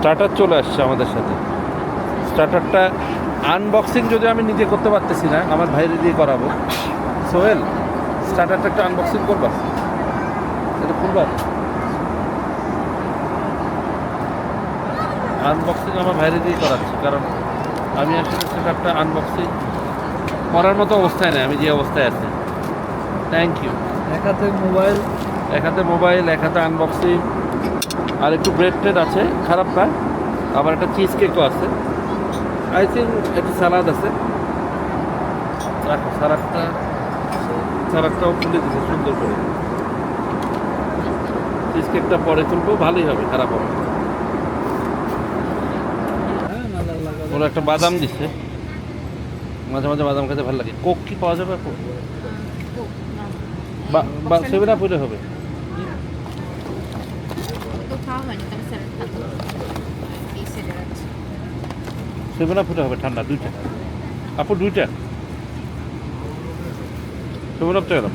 Starter চলে আসছে আমাদের সাথে। স্টার্টারটা আনবক্সিং যদি আমি নিজে করতে পারতেছি না আমার ভাইরে দিয়ে করাবো। সোহেল স্টার্টারটা একটা আনবক্সিং করবা? এটা খুলবা? আনবক্সিং আমার ভাইরে দিয়ে করাচ্ছি কারণ আমি আসলে স্টার্টারটা আনবক্সিং করার মতো অবস্থায় নেই আমি যে অবস্থায় আছি। থ্যাংক ইউ এক হাতে মোবাইল এক হাতে মোবাইল এক হাতে আনবক্সিং আর একটু ব্রেড ট্রেড আছে খারাপ না। আবার একটা চিজ কেকও আছে। আই থিঙ্ক একটা স্যালাড আছে। স্যালাডটা স্যালাডটাও খুলে দিছে সুন্দর করে। চিজ কেকটা পরে তুলবো ভালোই হবে খারাপ হবে ওরা একটা বাদাম দিচ্ছে। মাঝে মাঝে বাদাম খেতে ভালো লাগে। কোক কি পাওয়া যাবে কোক বা বা সেভেন আপ হবে। খাওয়া হলে হবে ঠান্ডা, দুইটা। আপু, দুইটা। সেভেন আপ আছে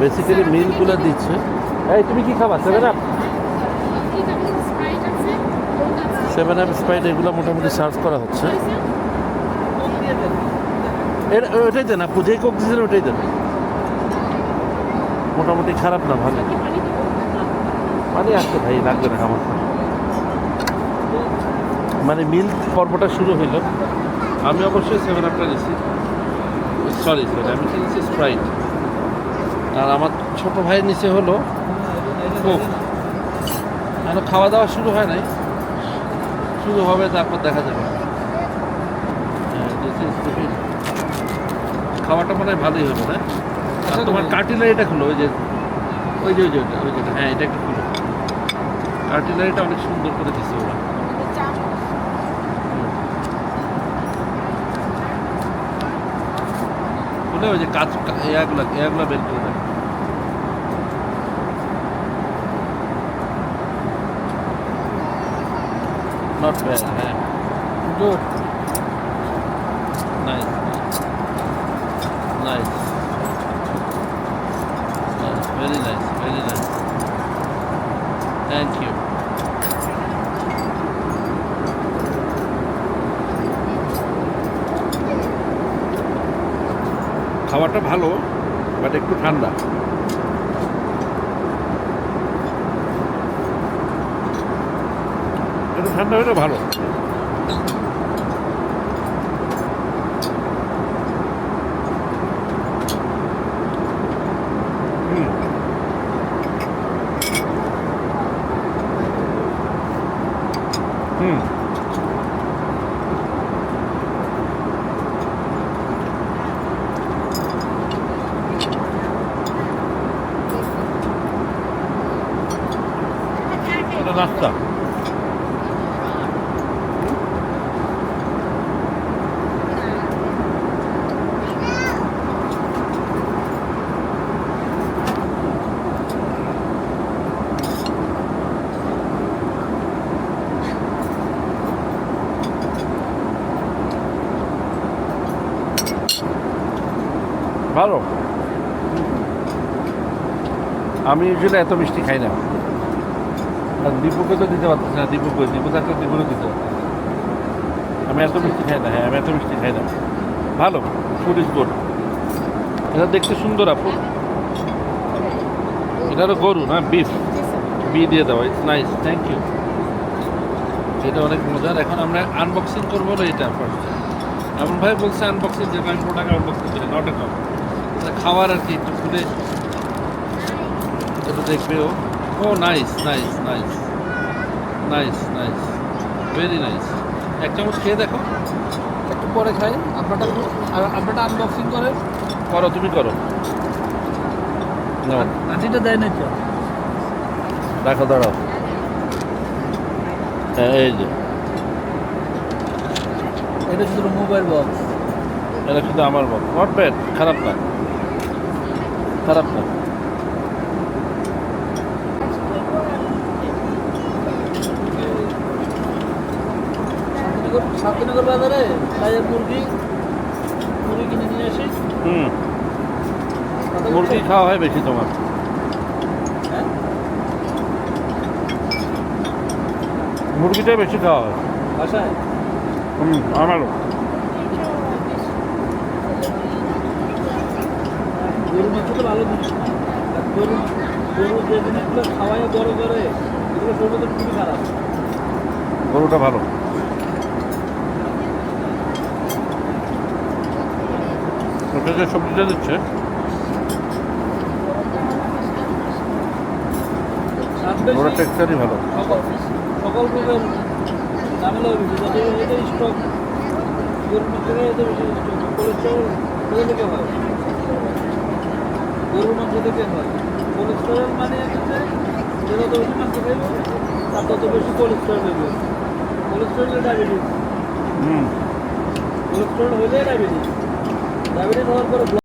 বেসিক্যালি মিলগুলো দিচ্ছে। এই, তুমি কি খাবা? Seven up seven up Sprite এগুলো মোটামুটি সার্ভ করা হচ্ছে। ওটাই দেন আপু যে কোক দিয়েছেন ওটাই দেন। মোটামুটি খারাপ না ভালো। মানে আসছে ভাই লাগবে না আমার মানে মিল পর্বটা শুরু হইল। আমি অবশ্যই সেভেন আপটা নিছি সরি সরি আমি কিনেছি স্প্রাইট আর আমার ছোট ভাইয়ের নিচে হলো কোক এখনও খাওয়া দাওয়া শুরু হয় নাই। শুরু হবে তারপর দেখা যাবে। হ্যাঁ, this is tiffin। খাওয়াটা মনে হয় ভালোই হবে না? আর তোমার কার্টিলারিটা খুলো ওই যে ওই যে ওই যে ওই যেটা হ্যাঁ এটা একটু খুলো। কার্টিলারিটা অনেক সুন্দর করে দিছে ওরা। খুলে ওই যে কাজ এয়াগুলো এয়াগুলো বের করে দেয় নট ব্যাড হ্যাঁ। Good Nice. Nice. Nice. Very nice. Very nice. Thank you. খাবারটা ভালো বাট একটু ঠান্ডা একটু ঠান্ডা হলে ভালো হুম হুম এটা নাস্তা ভালো? আমি ইউজুয়ালি এত মিষ্টি খাই না। আর দীপুকে তো দিতে পারতেছি না, দীপুকে দীপু থাকলে দীপুকে দিতে আমি এত মিষ্টি খাই না হ্যাঁ আমি এত মিষ্টি খাই না। ভালো ফুড ইজ গুড এটা দেখতে সুন্দর আপু। এটা তো গরু না বিফ বি দিয়ে দেওয়া ইটস নাইস থ্যাংক ইউ এটা অনেক মজার। এখন আমরা আনবক্সিং করব না এটা ফার্স্ট এমন ভাই বলছে আনবক্সিং যে আমি প্রোডাক্ট আনবক্সিং করি নট এট খাবার আর কি একটু খুলে একটু দেখবে ও। ও nice nice nice nice nice very nice এক চামচ খেয়ে দেখো। একটু পরে খাই। আপনারটা আর আপনারটা আনবক্সিং করে? করো তুমি করো। আটিটা দেয় না তো? রাখো দাঁড়াও। হ্যাঁ এই যে। এটা শুধু মোবাইল বক্স এটা শুধু আমার বল নট ব্যাড খারাপ না। খারাপ না। শান্তিনগর বাজারে তাই মুরগি মুরগি কিনে নিয়ে আসি। হুম। মুরগি খাওয়া হয় বেশি তোমার। হ্যাঁ? মুরগিটাই বেশি খাওয়া হয়। বাসায়? হুম আমারও। গরুর মাংস তো ভালো গরু গরু যে জিনিসগুলো খাওয়াই বড় করে এগুলো শরীরের জন্য খুবই খারাপ। গরুটা ভালো। ওটা যে সবজিটা দিচ্ছে? টেক্সচারই ভালো। সকল ঝামেলা যত স্টক গরুর বেশি স্টক কোলেস্ট্রল কোথা থেকে হয় গরুর থেকে হয়। কোলেস্ট্রল মানে হচ্ছে যে যত বেশি মাংস খাইব তার তত বেশি কোলেস্ট্রল হইবে কোলেস্ট্রল ডায়াবেটিস হুম। কোলেস্ট্রল হইলে ডায়াবেটিস ডায়াবেটিস হওয়ার পরে